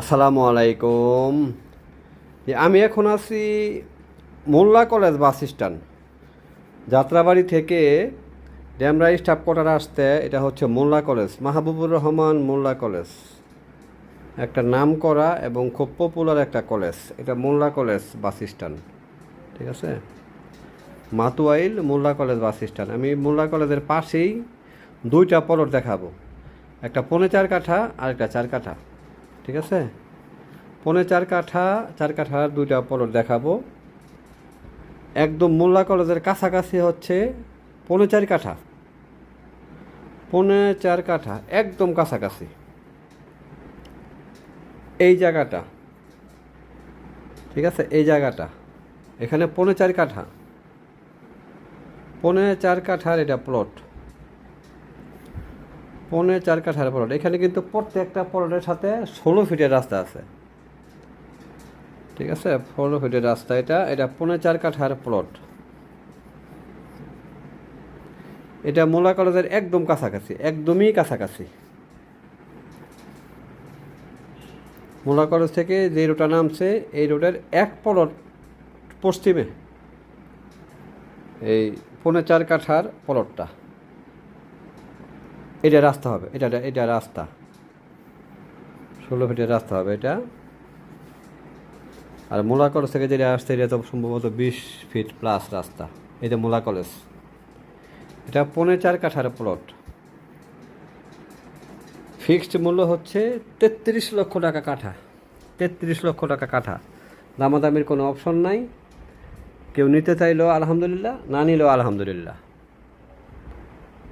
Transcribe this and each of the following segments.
আসসালামু আলাইকুম। আমি এখন আছি Molla college bus stand. Jatrabari থেকে ড্যামরা স্টাফ কোয়ার্টার আসতে এটা হচ্ছে মোল্লা কলেজ, মাহবুবুর রহমান মোল্লা কলেজ। একটা নাম করা এবং খুব পপুলার একটা কলেজ, এটা মোল্লা কলেজ বাস স্ট্যান্ড। ঠিক আছে? Matuail Molla college bus stand. আমি মোল্লা কলেজের পাশেই দুইটা পলট দেখাবো। একটা পৌনে চার কাঠা আর একটা চার কাঠা। ঠিক আছে? পনে চার কাঠা, চার কাঠার দুইটা পলট দেখাবো। একদম মোল্লা কলেজের কাছাকাছি হচ্ছে পনে চার কাঠা। পনে চার কাঠা, একদম কাছাকাছি। এই জায়গাটা। ঠিক আছে? এই জায়গাটা। এখানে পনে চার কাঠা। পনে চার কাঠার এটা প্লট পৌনে চার কাঠার প্লট। এখানে কিন্তু প্রত্যেকটা প্লটের সাথে ষোলো ফিটের রাস্তা আছে। ঠিক আছে? ষোলো ফিটের রাস্তা এটা। এটা পৌনে চার কাঠার প্লট। এটা মোলা কলেজের একদম কাছাকাছি, একদমই কাছাকাছি। মোলা কলেজ থেকে যে রোডটা নামছে, এই রোডের এক প্লট পশ্চিমে। এই পৌনে চার কাঠার প্লটটা। এটা রাস্তা হবে, এটা এটা রাস্তা। ষোলো ফিটের রাস্তা হবে এটা। আর মোলা কলেজ থেকে যেটা আসছে, এটা তো সম্ভবত বিশ ফিট প্লাস রাস্তা। এটা মোলা কলেজ। এটা পৌনে চার কাঠার প্লট ফিক্সড মূল্য হচ্ছে তেত্রিশ লক্ষ টাকা কাঠা। তেত্রিশ লক্ষ টাকা কাঠা। দামাদামির কোনো অপশন নাই। কেউ নিতে চাইলেও আলহামদুলিল্লাহ, না নিলেও আলহামদুলিল্লাহ।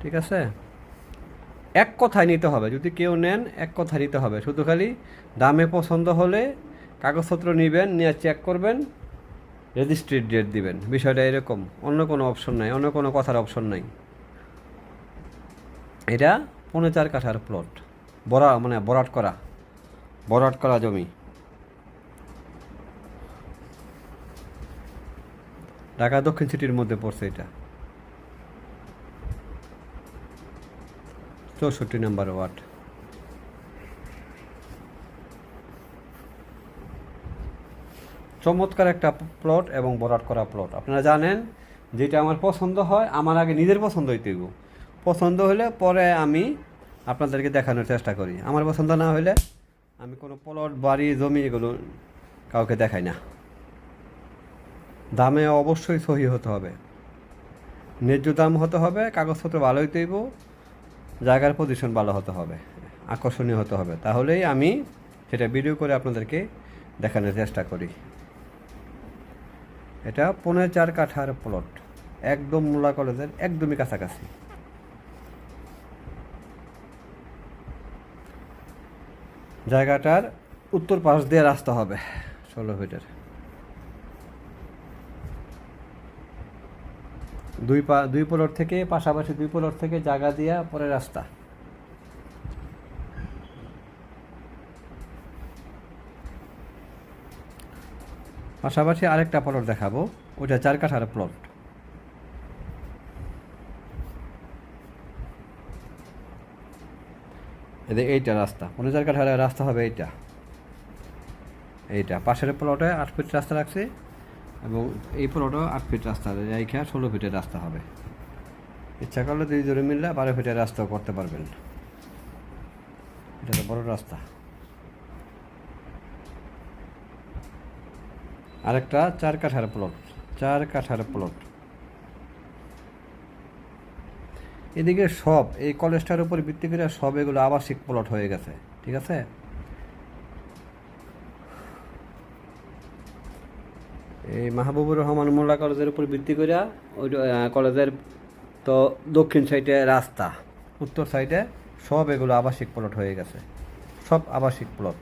ঠিক আছে? এক কথায় নিতে হবে। যদি কেউ নেন, এক কথায় নিতে হবে। শুধু খালি দামে পছন্দ হলে কাগজপত্র নেবেন, নিয়ে চেক করবেন রেজিস্ট্রি ডেট দিবেন। বিষয়টা এরকম। অন্য কোনো অপশন নাই, অন্য কোনো কথার অপশন নাই। এটা পৌনে চার কাঠার প্লট বরা মানে বরাট করা। বরাট করা জমি। ঢাকা দক্ষিণ সিটির মধ্যে পড়ছে এটা। চৌষট্টি নম্বর ওয়ার্ড। চমৎকার একটা প্লট এবং বরাট করা প্লট। আপনারা জানেন, যেটা আমার পছন্দ হয়, আমার আগে নিজের পছন্দ হইতে হইব। পছন্দ হলে পরে আমি আপনাদেরকে দেখানোর চেষ্টা করি। আমার পছন্দ না হলে আমি কোনো প্লট, বাড়ি, জমি এগুলো কাউকে দেখাই না। দামে অবশ্যই সহি হতে হবে। ন্যায্য দাম হতে হবে, কাগজপত্র ভালো হইতে হইব। জায়গার পজিশন ভালো হতে হবে, আকর্ষণীয় হতে হবে। তাহলেই আমি সেটা ভিডিও করে আপনাদেরকে দেখানোর চেষ্টা করি। এটা পনেরো চার কাঠার প্লট একদম মোলা কলেজের একদমই কাছাকাছি। জায়গাটার উত্তর পাশ দিয়ে রাস্তা হবে, ষোলো ফিটের দুই পা, দুই প্লট থেকে, পাশাপাশি দুই প্লট থেকে জায়গা দিয়া পরে রাস্তা। পাশাপাশি আরেকটা প্লট দেখাবো ওটা চার কাঠার প্লট এইটা রাস্তা পনেরো চার কাঠার রাস্তা হবে এইটা। এইটা, পাশের প্লটে আট ফিট রাস্তা রাখছে। এবং এই প্লটও আট ফিট রাস্তা এইখা ষোলো ফিটের রাস্তা হবে। ইচ্ছা করলে দুই জোরে মিললে বারো ফিটের রাস্তাও করতে পারবেন। এটা তো বড় রাস্তা। আরেকটা চার কাঠার প্লট চার কাঠার প্লট এদিকে সব, এই কলেজটার উপর ভিত্তি করে সব এগুলো আবাসিক প্লট হয়ে গেছে, ঠিক আছে? এই মাহবুবুর রহমান মোল্লা কলেজের উপর ভিত্তি করে ওই কলেজের তো দক্ষিণ সাইডে রাস্তা। উত্তর সাইডে সব এগুলো আবাসিক প্লট হয়ে গেছে। সব আবাসিক প্লট